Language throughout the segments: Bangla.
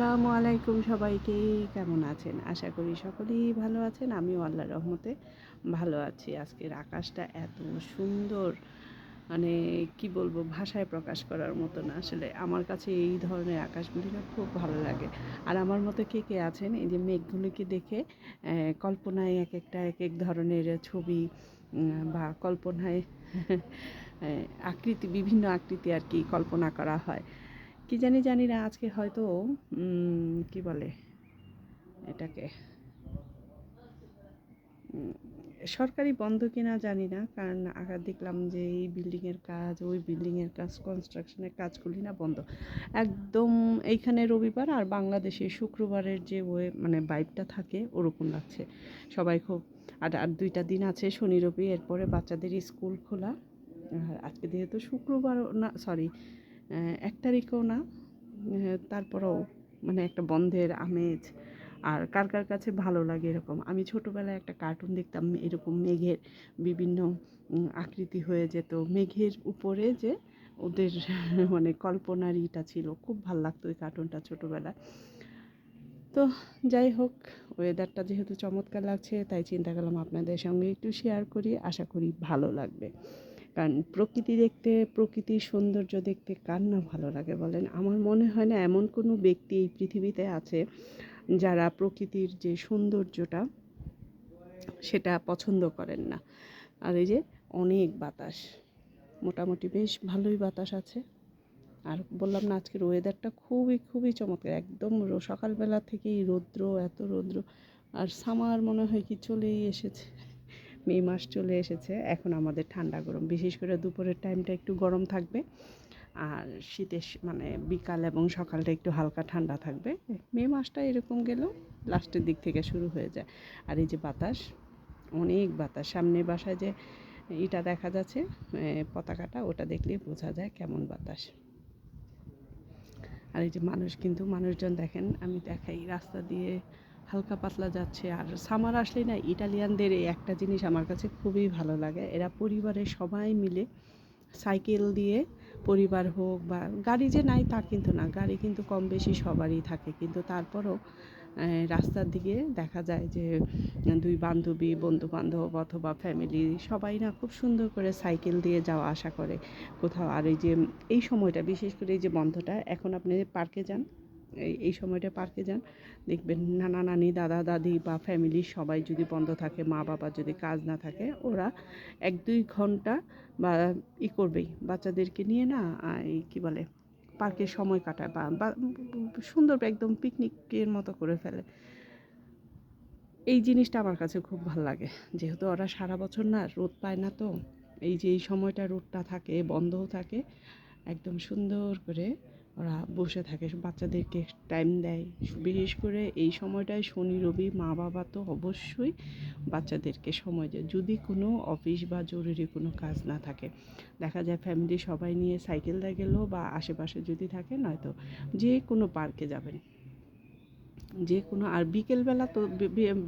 আসসালামু আলাইকুম সবাইকে, কেমন আছেন? আশা করি সকলেই ভালো আছেন, আমিও আল্লাহ রহমতে ভালো আছি। আজকের আকাশটা এত সুন্দর মানে কি বলব, ভাষায় প্রকাশ করার মতো না। আসলে আমার কাছে এই ধরনের আকাশগুলি না খুব ভালো লাগে। আর আমার মতো কে কে আছেন? এই যে মেঘগুলিকে দেখে কল্পনায় এক একটা এক এক ধরনের ছবি বা কল্পনায় আকৃতি, বিভিন্ন আকৃতি আর কি কল্পনা করা হয়। কি জানি জানি না, আজকে হয়তো কি বলে এটাকে সরকারি বন্ধ কিনা জানি না, কারণ আগে দেখলাম যে এই বিল্ডিংয়ের কাজ, ওই বিল্ডিংয়ের কাজ কনস্ট্রাকশনের কাজগুলি না বন্ধ। একদম এইখানে রবিবার আর বাংলাদেশে শুক্রবারের যে ওয়ে মানে বাইবটা থাকে, ওরকম লাগছে। সবাই খুব, আর আর দুইটা দিন আছে, শনি, রবি, এরপরে বাচ্চাদের স্কুল খোলা। আর আজকে যেহেতু শুক্রবার, না সরি এক তারিখও না তারপরেও মানে একটা বন্ধের আমেজ, আর কার কার কাছে ভালো লাগে এরকম। আমি ছোটোবেলায় একটা কার্টুন দেখতাম, এরকম মেঘের বিভিন্ন আকৃতি হয়ে যেত। মেঘের উপরে যে ওদের মানে কল্পনার ইটা ছিল, খুব ভালো লাগতো ওই কার্টুনটা ছোটোবেলায়। তো যাই হোক ওয়েদারটা যেহেতু চমৎকার লাগছে, তাই চিন্তা করলাম আপনাদের সঙ্গে একটু শেয়ার করি, আশা করি ভালো লাগবে। কারণ প্রকৃতি দেখতে, প্রকৃতির সৌন্দর্য দেখতে কার না ভালো লাগে বলেন। আমার মনে হয় না এমন কোনো ব্যক্তি এই পৃথিবীতে আছে যারা প্রকৃতির যে সৌন্দর্যটা সেটা পছন্দ করেন না। আর এই যে অনেক বাতাস, মোটামুটি বেশ ভালোই বাতাস আছে। আর বললাম না, আজকের ওয়েদারটা খুবই খুবই চমৎকার। একদম সকালবেলা থেকেই রৌদ্র, এত রৌদ্র। আর সামার মনে হয় কি চলেই এসেছে। মে মাস চলে এসেছে, এখন আমাদের ঠান্ডা গরম। বিশেষ করে দুপুরের টাইমটা একটু গরম থাকবে, আর শীতের মানে বিকাল এবং সকালটা একটু হালকা ঠান্ডা থাকবে। মে মাসটা এরকম গেলেও লাস্টের দিক থেকে শুরু হয়ে যায়। আর এই যে বাতাস, অনেক বাতাস। সামনের বাসায় যে এটা দেখা যাচ্ছে পতাকাটা, ওটা দেখলেই বোঝা যায় কেমন বাতাস। আর এই যে মানুষ, কিন্তু মানুষজন দেখেন, আমি দেখাই, রাস্তা দিয়ে হালকা পাতলা যাচ্ছে। আর সামার আসলেই না ইটালিয়ানদের এই একটা জিনিস আমার কাছে খুবই ভালো লাগে। এরা পরিবারের সবাই মিলে সাইকেল দিয়ে পরিবার হোক বা গাড়ি যে নাই তা কিন্তু না, গাড়ি কিন্তু কম বেশি সবারই থাকে। কিন্তু তারপরও রাস্তার দিকে দেখা যায় যে, দুই বান্ধবী বন্ধু বান্ধব অথবা ফ্যামিলি সবাই না খুব সুন্দর করে সাইকেল দিয়ে যাওয়া আসা করে কোথাও। আর এই যে, এই সময়টা, বিশেষ করে এই যে বন্ধটা, এখন আপনি পার্কে যান। এই এই সময়টা পার্কে যান। দেখবেন নানা নানি, দাদা, দাদি বা ফ্যামিলির সবাই যদি বন্ধ থাকে, মা বাবা যদি কাজ না থাকে, ওরা এক দুই ঘণ্টা বা ই করবেই। বাচ্চাদেরকে নিয়ে না এই কী বলে, পার্কে সময় কাটায় বা সুন্দর একদম পিকনিকের মতো করে ফেলে। এই জিনিসটা আমার কাছে খুব ভালো লাগে। যেহেতু ওরা সারা বছর না রোদ পায় না তো, এই যে এই সময়টা রোদটা থাকে, বন্ধও থাকে, একদম সুন্দর করে ওরা বসে থাকে, বাচ্চাদেরকে টাইম দেয়। বিশেষ করে এই সময়টায় শনি, রবি, মা, বাবা তো অবশ্যই বাচ্চাদেরকে সময় দেয়, যদি কোনো অফিস বা জরুরি কোনো কাজ না থাকে। দেখা যায় ফ্যামিলি সবাই নিয়ে সাইকেল দিয়ে গেলো বা আশেপাশে যদি থাকে নয়তো যে কোনো পার্কে যাবেন। যে কোনো, আর বিকেলবেলা তো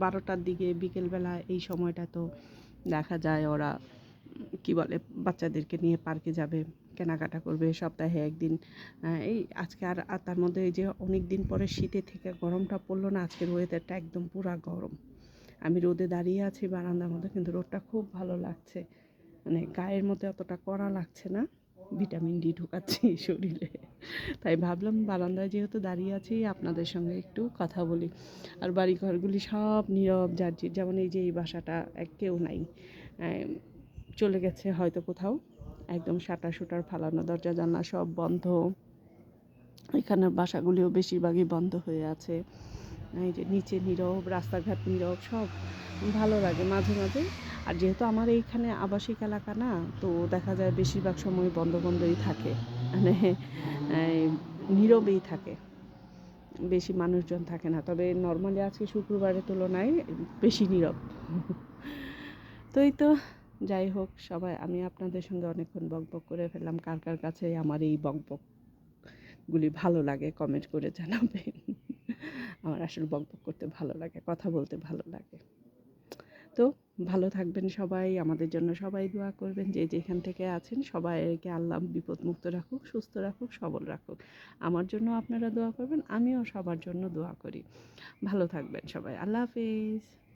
বারোটার দিকে বিকেলবেলা এই সময়টা তো দেখা যায় ওরা কি বলে, বাচ্চাদেরকে নিয়ে পার্কে যাবে, কেনাকাটা করবে, সপ্তাহে একদিন। এই আজকে আর তার মধ্যে এই যে অনেক দিন পরে শীতে থেকে গরমটা পড়ল না, আজকের ওয়েদারটা একদম পুরা গরম। আমি রোদে দাঁড়িয়ে আছি বারান্দার মধ্যে, কিন্তু রোদটা খুব ভালো লাগছে। মানে গায়ের মধ্যে অতটা কড়া লাগছে না, ভিটামিন ডি ঢুকাচ্ছি শরীরে। তাই ভাবলাম বারান্দায় যেহেতু দাঁড়িয়ে আছি, আপনাদের সঙ্গে একটু কথা বলি। আর বাড়ি ঘরগুলি সব নীরব জার্জির যেমন এই যে এই বাসাটা এক কেউ নাই। চলে গেছে হয়তো কোথাও। একদম শাটার শুটার ফালানো, দরজা, জানলা সব বন্ধ। এখানের বাসাগুলিও বেশিরভাগই বন্ধ হয়ে আছে। এই যে নিচে নীরব, রাস্তাঘাট নীরব, সব ভালো লাগে মাঝে মাঝে। আর যেহেতু আমার এইখানে আবাসিক এলাকা না, তো দেখা যায় বেশিরভাগ সময় বন্ধ বন্ধই থাকে। মানে নীরবেই থাকে। বেশি মানুষজন থাকে না। তবে নর্মালি আজকে শুক্রবারের তুলনায় বেশি নীরব। তো এই তো যাই হোক, সবাই, আমি আপনাদের সঙ্গে অনেকক্ষণ বকবক করে ফেললাম। কার কার কাছে আমার এই বকবকগুলি ভালো লাগে কমেন্ট করে জানাবেন। আমার আসলে বকবক করতে ভালো লাগে, কথা বলতে ভালো লাগে। তো ভালো থাকবেন সবাই, আমাদের জন্য সবাই দোয়া করবেন। যে যেখান থেকে আছেন, সবাইকে আল্লাহ বিপদমুক্ত রাখুক, সুস্থ রাখুক, সবল রাখুক। আমার জন্য আপনারা দোয়া করবেন, আমিও সবার জন্য দোয়া করি। ভালো থাকবেন সবাই, আল্লাহ হাফিজ।